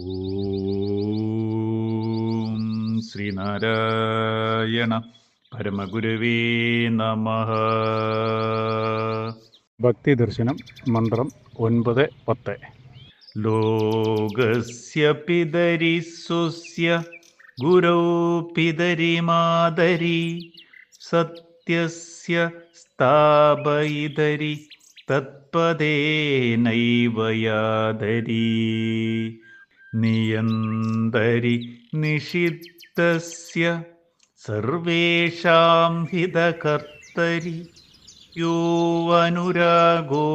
ഓം ശ്രീനാരായണ പരമഗുരുവേ നമ. ഭക്തി ദർശനം മന്ത്രം ഒൻപത് പത്ത്. ലോകസ്യ പിതരി സ്വസ്യ ഗുരോ പിതരി മാതരി സത്യസ്യ സ്ഥാപയിതരി തത്പദേനൈവ യാതരി. നിയന്തരി നിഷിദ്ധസ്യ സർവേഷാം ഹിതകർത്തരി യോവനുരാഗോ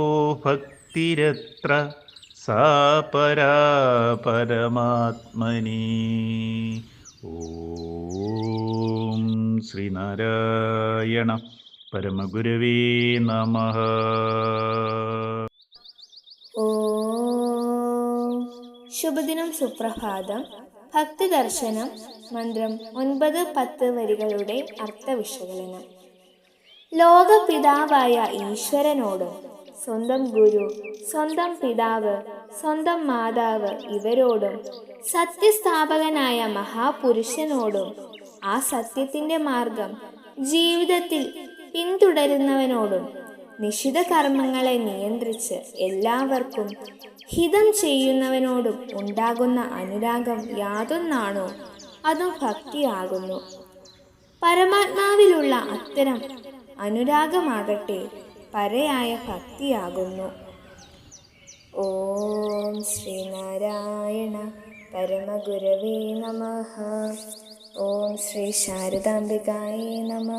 ഭക്തിരത്ര സാ പരാ പരമാത്മനി ഓം ശ്രീനാരായണ പരമഗുരവേ നമ. ശുഭദിനം സുപ്രഭാതം. ഭക്തി ദർശനം മന്ത്രം ഒൻപത് പത്ത് വരികളുടെ അർത്ഥവിശകലനം. ലോകപിതാവായ ഈശ്വരനോടും സ്വന്തം ഗുരു സ്വന്തം പിതാവ് സ്വന്തം മാതാവ് ഇവരോടും സത്യസ്ഥാപകനായ മഹാപുരുഷനോടും ആ സത്യത്തിന്റെ മാർഗം ജീവിതത്തിൽ പിന്തുടരുന്നവനോടും നിഷിത കർമ്മങ്ങളെ നിയന്ത്രിച്ച് എല്ലാവർക്കും ഹിതം ചെയ്യുന്നവനോടും ഉണ്ടാകുന്ന അനുരാഗം യാതൊന്നാണോ? അതും ഭക്തിയാകുന്നു. പരമാത്മാവിലുള്ള അത്തരം അനുരാഗമാകട്ടെ പരയായ ഭക്തിയാകുന്നു. ഓം ശ്രീനാരായണ പരമഗുരവേ നമ. ഓം ശ്രീ ശാരദാംബികായേ നമ.